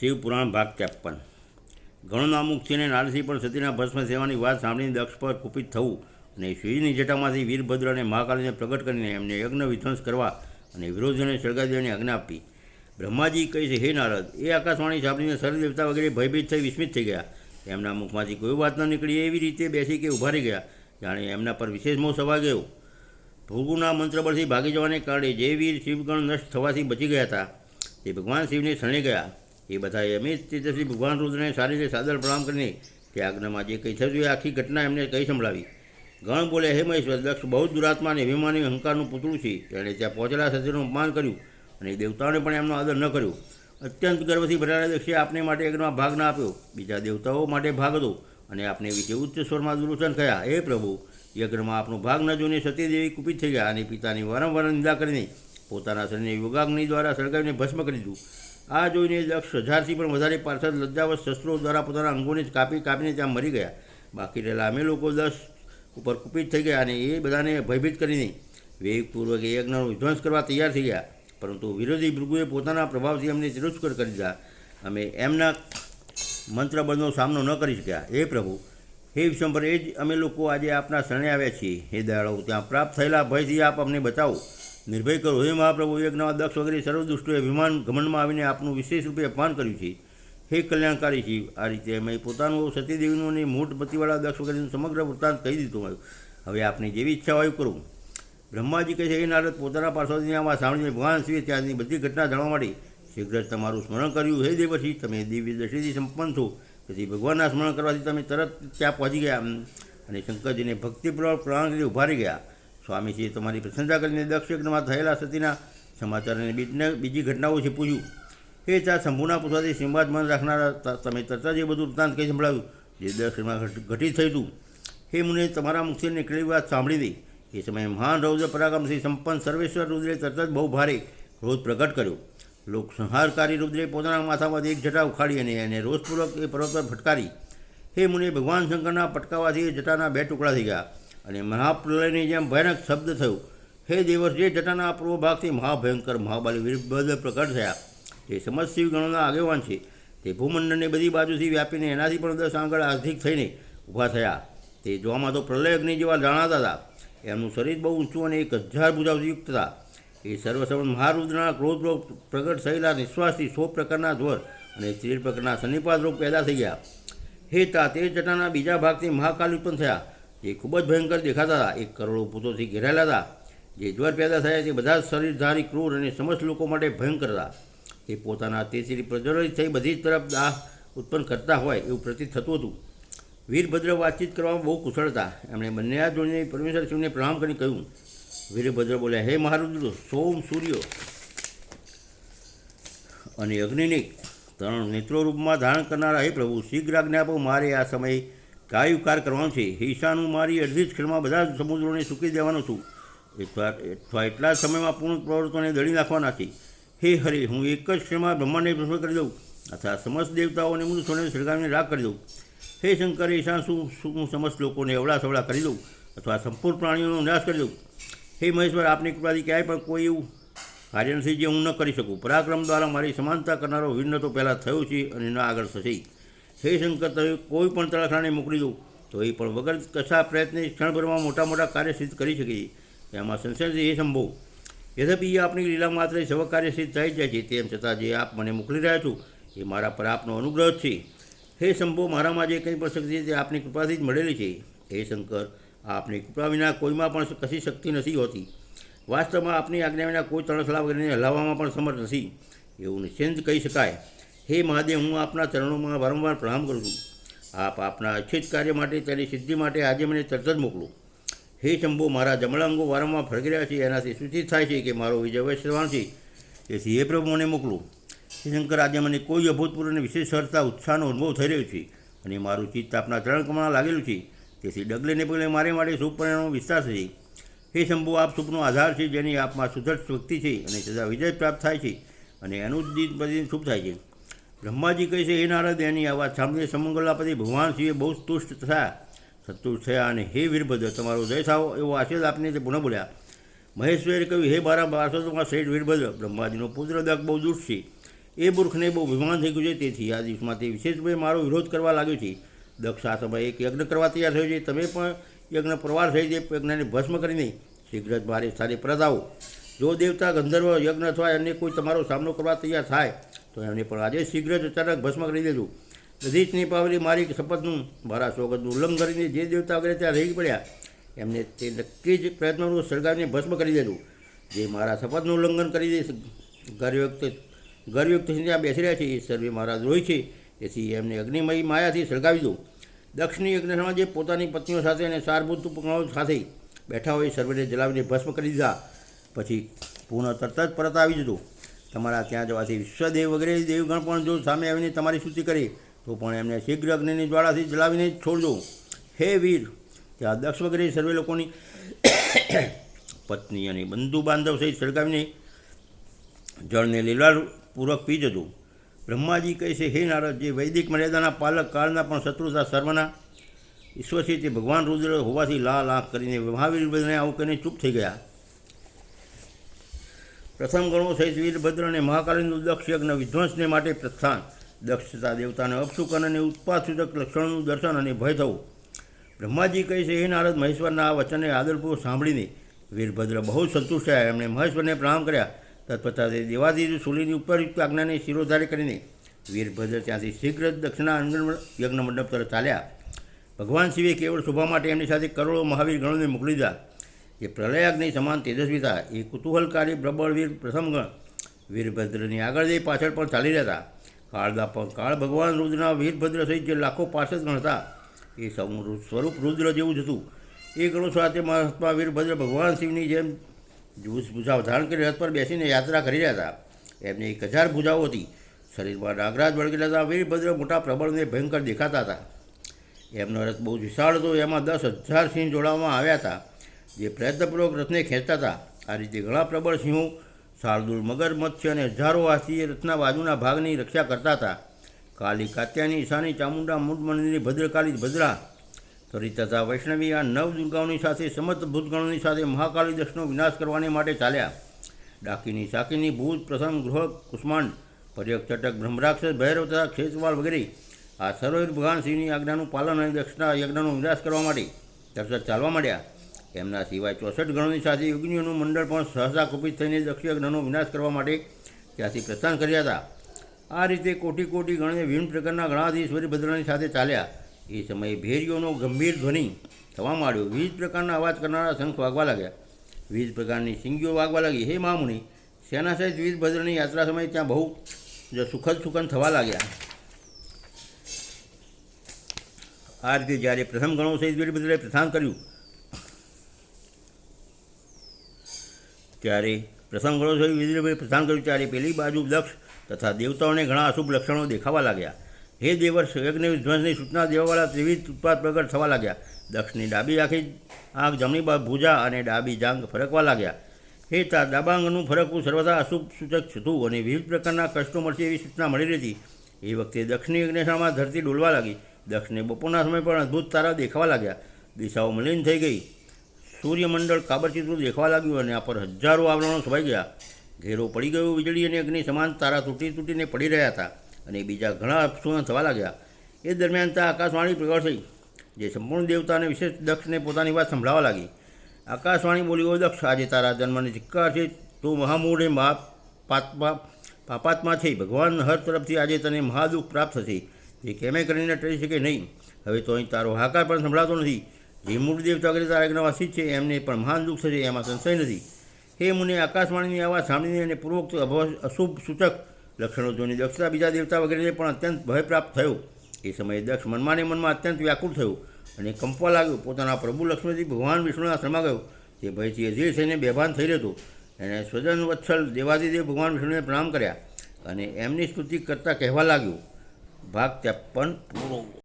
શિવ પુરાણ ભાગ ત્રેપન. ઘણું નામુક છે નારસિંહ પણ સતીના ભસ્મ સેવાની વાત સાંભળીને દક્ષ પર કુપિત થવું અને શિવજીની જટામાંથી વીરભદ્ર અને મહાકાળીને પ્રગટ કરીને એમને યજ્ઞ વિધ્વંસ કરવા અને વિરોધીઓને સળગાવી દેવાની આજ્ઞા આપી. બ્રહ્માજી કહે છે, હે નારદ, એ આકાશવાણી સાંભળીને દેવતા વગેરે ભયભીત થઈ વિસ્મિત થઈ ગયા. એમના મુખમાંથી કોઈ વાત ન નીકળી, એવી રીતે બેસી કે ઊભા ગયા. જાણે એમના પર વિશેષ મોહ સવા ગયો. ભૃગુના મંત્ર પરથી ભાગી જવાને કારણે જે વીર શિવગણ નષ્ટ થવાથી બચી ગયા હતા. તે ભગવાન શિવને શરણે ગયા. એ બધાએ અમિત તેજસ્વી ભગવાન રુદ્રને સારી રીતે સાદર પ્રણામ કરીને તે આજ્ઞામાં જે કહી થયું એ આખી ઘટના એમને કહી સંભળાવી. ગણ બોલે, હે મહેશ્વર, દક્ષ બહુ દુરાત્મા અને અભિમાની અહંકારનું પૂતળું છે. તેણે ત્યાં પહોંચેલા સતીનું અપમાન કર્યું અને દેવતાઓને પણ એમનો આદર ન કર્યો. અત્યંત ગર્વથી ભરાયેલા દક્ષે આપને માટે યજ્ઞમાં ભાગ ના આપ્યો. બીજા દેવતાઓ માટે ભાગ હતો અને આપને વિશે ઉચ્ચ સ્વરમાં દુરુચન થયા. હે પ્રભુ, યજ્ઞમાં આપનો ભાગ ન જોઈને સતીદેવી કુપિત થઈ ગયા અને પિતાની વારંવાર નિંદા કરીને પોતાના શરીરને યોગાગ્નિ દ્વારા સળગાવીને ભસ્મ કરી દીધું. આ જોઈને લક્ષ હજારથી પણ વધારે પાર્ષદ લજ્જાવત શસ્ત્રો દ્વારા પોતાના અંગોને જ કાપી કાપીને ત્યાં મરી ગયા. બાકી રહેલા અમે લોકો દસ ઉપર કુપિત થઈ ગયા અને એ બધાને ભયભીત કરીને વેગપૂર્વક યજ્ઞનો વિધ્વંસ કરવા તૈયાર થઈ ગયા. પરંતુ વિરોધી ભૃગુએ પોતાના પ્રભાવથી અમને તિરસ્કર કરી દીધા. અમે એમના મંત્રબંધનો સામનો ન કરી શક્યા. હે પ્રભુ, હે વિશ્વંભર, એ જ અમે લોકો આજે આપના શરણે આવ્યા છીએ. હે દયાળો, ત્યાં પ્રાપ્ત થયેલા ભયથી આપ અમને બચાવો. નિર્ભય કરો. હે મહાપ્રભુ યજ્ઞમાં દક્ષ વગેરે સર્વ વિમાન ગમનમાં આવીને આપનું વિશેષ રૂપે અપમાન કર્યું છે. હે કલ્યાણકારી શિવ, આ રીતે અમે પોતાનું સતીદેવીનું અને મૂઢ પતિવાળા દક્ષ વગેરેનું સમગ્ર વૃત્તાંત કહી દીધું હોય. હવે આપની જેવી ઈચ્છા હોય કરું. બ્રહ્માજી કહે છે એ નારદ, પોતાના પાર્શ્વની આમાં સાંભળીને ભગવાન શિવે ત્યાંની બધી ઘટના જાણવા માટે શીઘ્ર તમારું સ્મરણ કર્યું. હે દેવર્ષિ, તમે દિવ્ય દશેથી સંપન્ન છો. તેથી ભગવાનના સ્મરણ કરવાથી તમે તરત ત્યાં પહોંચી ગયા. અને શંકરજીને ભક્તિપૂર્વક પ્રણામ કરી ઊભા રહી ગયા. સ્વામીજીએ તમારી પ્રશંસા કરીને દક્ષ યજ્ઞમાં થયેલા સતીના સમાચાર અને બીજને બીજી ઘટનાઓ છે પૂછ્યું. એ ત્યાં શંભુના પૂછવાથી સિંબાદ મન રાખનારા તમે તરતા જે બધું વૃત્તાંત કહી સંભળાવ્યું, જે દક્ષમાં ઘટિત થયું હતું. હે મુને, તમારા મુખથી નીકળેલી વાત સાંભળી દઈ એ સમયે મહાન રૌદ્ર પરાક્રમથી સંપન્ન સર્વેશ્વર રુદ્રે તરત જ બહુ ભારે ક્રોધ પ્રગટ કર્યો. લોક સંહારકારી રુદ્રે પોતાના માથામાંથી એક જટા ઉખાડી અને એને રોષપૂર્વક એ પર્વત પર ફટકારી. હે મુને, ભગવાન શંકરના પટકાવાથી એ જટાના બે ટુકડા થઈ ગયા. અને મહાપ્રલયની જેમ ભયાનક શબ્દ થયું. હે દેવર્ષ જટાના પૂર્વ ભાગથી મહાભયંકર મહાબલી વિરુદ્ધ પ્રકટ થયા. તે સમજશિવ શિવ ગણોના આગેવાન છે. તે ભૂમંડળની બધી બાજુથી વ્યાપીને એનાથી પણ દસ આંગળ આર્થિક થઈને ઊભા થયા. તે જોવામાં તો પ્રલય અગ્નિ જેવા જાણાતા હતા. એમનું શરીર બહુ ઊંચું અને એક હજાર ભુજાઓથી યુક્ત હતા. એ સર્વસમન મહારુદ્રના ક્રોધરોગ પ્રગટ થયેલા નિશ્વાસથી સો પ્રકારના ધ્વર અને ત્રીર પ્રકારના સન્નિપાત રોગ પેદા થઈ ગયા. હે તા, તે જટાના બીજા ભાગથી મહાકાલ ઉત્પન્ન થયા. જે ખૂબ જ ભયંકર દેખાતા હતા. એક કરોડો ભૂતોથી ઘેરાયેલા હતા. જે જ્વર પેદા થયા તે બધા શરીરધારી, ક્રૂર અને સમસ્ત લોકો માટે ભયંકર હતા. તે પોતાના તેજથી પ્રજ્વલિત થઈ બધી જ તરફ દાહ ઉત્પન્ન કરતા હોય એવું પ્રતીત થતું હતું. વીરભદ્ર વાતચીત કરવામાં બહુ કુશળ હતા. એમણે બંને હાથ જોડીને પરમેશ્વર શિવને પ્રણામ કરી કહ્યું, વીરભદ્ર બોલ્યા, હે મહારુદ્ર, સોમ સૂર્ય. અને અગ્નિને ત્રણ નેત્રો રૂપમાં ધારણ કરનારા, હે પ્રભુ, શીઘ્ર આજ્ઞા આપો, મારે આ સમયે કાયુકાર કરવાનો છે? હિંસાનું મારી અડધી જ ક્ષણમાં બધા સમુદ્રોને સૂકી દેવાનો છું. અથવા એટલા સમયમાં પૂર્ણ પ્રવૃત્તોને દળી નાખવાના છે. હે હરે, હું એક જ ક્ષણમાં બ્રહ્માંડને ભસ્મ કરી દઉં. અથવા સમસ્ત દેવતાઓને મૃત્યુને સળગાવીને રાગ કરી દઉં. હે શંકર ઈશાન શું શું હું સમસ્ત લોકોને અવળા સવળા કરી દઉં? અથવા સંપૂર્ણ પ્રાણીઓનો નાશ કરી દઉં? હે મહેશ્વર, આપની કૃપાથી ક્યાંય પણ કોઈ એવું કાર્ય નથી જે હું ન કરી શકું. પરાક્રમ દ્વારા મારી સમાનતા કરનારો વિઘ્ન તો પહેલાં થયો છે અને ન આગળ થશે. હે શંકર, તમે કોઈ પણ તળખાને મોકલી દો, તો એ પણ વગર કશા પ્રયત્ને ક્ષણભરમાં મોટા મોટા કાર્ય સિદ્ધ કરી શકે છે. એમાં સંસદ એ સંભવ યદ્યપિ એ આપણી લીલા માત્ર સવ કાર્ય સિદ્ધ થઈ જાય છે, તેમ છતાં જે આપ મને મોકલી રહ્યા છો, એ મારા પર આપનો અનુગ્રહ છે. હે શંભો, મારામાં જે કંઈ પણ શક્તિ તે આપની કૃપાથી જ મળેલી છે. હે શંકર, આપની કૃપા વિના કોઈમાં પણ કશી શક્તિ નથી હોતી. વાસ્તવમાં આપની આજ્ઞા વિના કોઈ તણસલા વગેરેને હલાવવામાં પણ સમર્થ નથી. એવું નિશ્ચિંત કહી શકાય. હે મહાદેવ, હું આપના ચરણોમાં વારંવાર પ્રણામ કરું છું. આપ આપના અચ્છિત કાર્ય માટે, તેની સિદ્ધિ માટે આજે મને તરત જ મોકલો. હે શંભો, મારા જમણા અંગો વારંવાર ફરકી રહ્યા છે, એનાથી સૂચિત થાય છે કે મારો વિજય વૈશ્રવાન છે. તેથી હે પ્રભુ, મને મોકલો. શ્રીશંકર આજે મને કોઈ અભૂતપૂર્વ અને વિશેષ સરતા ઉત્સાહનો અનુભવ થઈ રહ્યો છે અને મારું ચિત્ત આપના ચરણ કમળમાં લાગેલું છે. તેથી ડગલે ને પગલે મારે માટે શુભ પરિણામો વિસ્તાર થશે હે શંભુ, આપ શુભનો આધાર છે, જેની આપમાં સુદૃઢ શક્તિ છે અને સદા વિજય પ્રાપ્ત થાય છે અને એનું દિન પ્રતિદિન શુભ થાય છે. બ્રહ્માજી કહે છે એ નારદ, એની આ વાત સાંભળીને સમંગલાપતિ ભગવાન શિવે બહુ તુષ્ટ થયા. સતુષ્ટ થયા અને હે વીરભદ્ર, તમારો જય થાવો. એવો આશીર્વાદ આપને તે પુનઃ બોલ્યા. મહેશ્વરે કહ્યું, હે મારા પાર્ષદોમાં શ્રેષ્ઠ વીરભદ્ર, બ્રહ્માજીનો પુત્ર દક બહુ દુષ્ટ છે. એ મૂર્ખને બહુ અભિમાન થઈ ગયું છે. તેથી આ દિવસમાં તે વિશેષભાવે મારો વિરોધ કરવા લાગ્યો છે. દક્ષ આ સમયે એક યજ્ઞ કરવા તૈયાર થયો છે. તમે પણ યજ્ઞ પ્રવાર થઈ જે યજ્ઞને ભસ્મ કરીને શીઘ્ર જ મારી સ્થાને પરત જો દેવતા ગંધર્વ યજ્ઞ અથવા અન્ય કોઈ તમારો સામનો કરવા તૈયાર થાય તો એમને પણ આજે શીઘ્ર જ અચાનક ભસ્મ કરી દીધું. દધીચની પાવલી મારી શપથનું, મારા સ્વગતનું ઉલ્લંઘન કરીને જે દેવતા વગેરે ત્યાં રહી પડ્યા, એમને તે નક્કી જ પ્રયત્નોનું સળગાવીને ભસ્મ કરી દીધું. જે મારા શપથનું ઉલ્લંઘન કરી દે, ગર્વયુક્ત ગર્વયુક્ત ત્યાં બેસી રહ્યા છે, એ સર્વે મારા દ્રોહી છે, તેથી એમને અગ્નિમય માયાથી સળગાવી દો દક્ષિણી યજ્ઞશાળામાં જે પોતાની પત્નીઓ સાથે અને સારભૂત ઉપકરણો સાથે બેઠા હોય, સર્વેને જલાવીને ભસ્મ કરી દીધા. પછી પુનઃ તરત જ પરત આવી જજો તમારા ત્યાં જવાથી વિશ્વદેવ વગેરે દેવગણ પણ જો સામે આવીને તમારી સ્તુતિ કરે, તો પણ એમને શીઘ્ર અગ્નિની જ્વાળાથી જલાવીને જ છોડજો. હે વીર! ત્યાં દક્ષ વગેરે સર્વે લોકોની પત્ની અને બંધુ બાંધવ સહિત સળગાવીને જળને લીલાપૂર્વક પી જજો. બ્રહ્માજી કહે છે, હે નારદ, જે વૈદિક મર્યાદાના પાલક કાળના પણ શત્રુતા સર્વના ઈશ્વર છે તે ભગવાન રુદ્ર હોવાથી લાલ આંખ કરીને મહાવીર આવું કહીને ચૂપ થઈ ગયા. પ્રથમ ગણો સહિત વીરભદ્ર અને મહાકાલીનું દક્ષ યજ્ઞ વિધ્વંસને માટે પ્રસ્થાન. દક્ષતા દેવતાને અપશુકન અને ઉત્પાદસૂચક લક્ષણનું દર્શન અને ભય થવું. બ્રહ્માજી કહે છે, હે નારદ, મહેશ્વરના આ વચનને આદરપૂર્વક સાંભળીને. વીરભદ્ર બહુ સંતુષ્ટ થયા. એમણે મહેશ્વરને પ્રણામ કર્યા. તત્પશ્ચાત તે દેવાદી સુલીની ઉપરયુક્ત આજ્ઞાને શિરોધારી કરીને વીરભદ્ર ત્યાંથી શીઘ્ર દક્ષિણા અંગણ યજ્ઞ મંડપ તરફ ચાલ્યા. ભગવાન શિવે કેવળ શોભા માટે એમની સાથે કરોડો મહાવીર ગણોને મોકલી દીધા. જે પ્રલયાગ્નિ સમાન તેજસ્વી હતા એ કુતૂહલકારી પ્રબળ વીર પ્રથમ ગણ વીરભદ્રની આગળ જઈ પાછળ પણ ચાલી રહ્યા કાળદા પણ કાળ ભગવાન રુદ્રના વીરભદ્ર સહિત જે લાખો પાર્ષદ ગણતા. એ સૌ સ્વરૂપ રુદ્ર જેવું જ હતું. એ ગણો સાથે મહાત્મા વીરભદ્ર ભગવાન શિવની જેમ ભૂજા ધારણ કરી રથ પર બેસીને યાત્રા કરી રહ્યા હતા. એમની એક હજાર ભૂજાઓ હતી. શરીરમાં નાગરાજ વળગેલા હતા વીરભદ્ર મોટા પ્રબળને ભયંકર દેખાતા હતા. એમનો રથ બહુ વિશાળ હતો. એમાં દસ હજાર સિંહ જોડાવવામાં આવ્યા હતા. જે પ્રયત્નપૂર્વક રથને ખેંચતા હતા આ રીતે ઘણા પ્રબળ સિંહો, શાર્દુલ મગર, મત્સ્ય અને હજારો હાથી રથના બાજુના ભાગની રક્ષા કરતા હતા કાલી કાત્યાની ઈશાની ચામુંડા મૂળમણીની ભદ્રકાલી ભદ્રા તરી તથા વૈષ્ણવી આ નવ દુર્ગાઓની સાથે, સમસ્ત ભૂતગણોની સાથે મહાકાળી દશનો વિનાશ કરવાને માટે ચાલ્યા. ડાકીની શાકીની ભૂત પ્રથમ ગૃહ કુષ્માંડ, પર્યક ચટક બ્રહ્મરાક્ષસ, ભૈરવ તથા ખેતવાલ વગેરે. આ સર્વવીર ભગવાન સિંહની આજ્ઞાનું પાલન અને દક્ષિણા યજ્ઞનો વિનાશ કરવા માટે. તરત ચાલવા માંડ્યા. એમના સિવાય ચોસઠ ગણોની સાથે યુગ્નિઓનું મંડળ પણ સહસા કુપિત થઈને દક્ષિય યજ્ઞનો વિનાશ કરવા માટે ત્યાંથી પ્રસ્થાન કર્યા હતા. આ રીતે કોટી કોટી ગણે વિભિન્ન પ્રકારના ગણાધીશ વીરભદ્રની સાથે ચાલ્યા. એ સમયે ભેરીઓનો ગંભીર ધ્વનિ થવા માંડ્યો. વિવિધ પ્રકારના અવાજ કરનારા શંખ વાગવા લાગ્યા. વિવિધ પ્રકારની સિંગીઓ વાગવા લાગી. હે મામુનિ સેના સહિત વીરભદ્રની યાત્રા સમયે ત્યાં બહુ જ સુખદ સુખન થવા લાગ્યા. આ રીતે જ્યારે પ્રથમ ગણો સહિત વીરભદ્રે પ્રસ્થાન કર્યું ત્યારે પ્રથમ સહિત વીરભદ્રે પ્રસ્થાન કર્યું. ત્યારે પેલી બાજુ દક્ષ તથા દેવતાઓને ઘણા અશુભ લક્ષણો દેખાવા લાગ્યા. હે દેવર્ષ યજ્ઞ વિધ્વંસની સૂચના દેવાવાળા ત્રિવિધ ઉત્પાદ પ્રગટ થવા લાગ્યા. દક્ષની ડાબી આખી આંખ જમણી ભૂજા અને ડાબી જાંગ ફરકવા લાગ્યા. હે તા, ડાબાંગનું ફરકવું સર્વદા અશુભ સૂચક હતું અને વિવિધ પ્રકારના કષ્ટો મળશે એવી સૂચના મળી રહી હતી એ વખતે દક્ષિણી યજ્ઞશાળામાં ધરતી ડોલવા લાગી. દક્ષને બપોરના સમય પણ અદ્ભુત તારા દેખાવા લાગ્યા. દિશાઓ મલિન થઈ ગઈ. સૂર્યમંડળ કાબરચીતું દેખવા લાગ્યું અને આ પર હજારો આવરણો છવાઈ ગયા. ઘેરો પડી ગયો વીજળી અને અગ્નિ સમાન તારા તૂટી તૂટીને પડી રહ્યા હતા અને બીજા ઘણા અપશુન થવા લાગ્યા. એ દરમિયાન ત્યાં આકાશવાણી પ્રગટ થઈ જે સંપૂર્ણ દેવતાને વિશેષ દક્ષને પોતાની વાત સંભળાવા લાગી. આકાશવાણી બોલી ઓ દક્ષ, આજે તારા જન્મને ધિક્કાર છે. તું મહામૂઢે મહા પાત્મા પાપાત્મા છે ભગવાન હર તરફથી આજે તને મહાદુઃખ પ્રાપ્ત થશે. જે કેમે કરીને ટળી શકે નહીં. હવે તો અહીં તારો હાકાર પણ સંભળાતો નથી. જે મૂળ દેવતા વગેરે તારા યજ્ઞવાસી છે, એમને પણ મહાન દુઃખ થશે એમાં સંશય નથી. હે મુને, આકાશવાણીની આવા સાંભળીને અને પૂર્વોક્ત અશુભ સૂચક લક્ષણો જોઈને દક્ષતા બીજા દેવતા વગેરેને પણ અત્યંત ભય પ્રાપ્ત થયો. એ સમયે દક્ષ મનમાંને મનમાં અત્યંત વ્યાકુળ થયો અને કંપવા લાગ્યો. પોતાના પ્રભુ લક્ષ્મણજી ભગવાન વિષ્ણુના શરમા ગયો. તે ભયથી અધીર થઈને બેભાન થઈ રહ્યો હતો એણે સ્વજન વત્સલ દેવાદિદેવ ભગવાન વિષ્ણુને પ્રણામ કર્યા અને એમની સ્તુતિ કરતાં કહેવા લાગ્યો. ભાગ ત્રેપન પૂરો.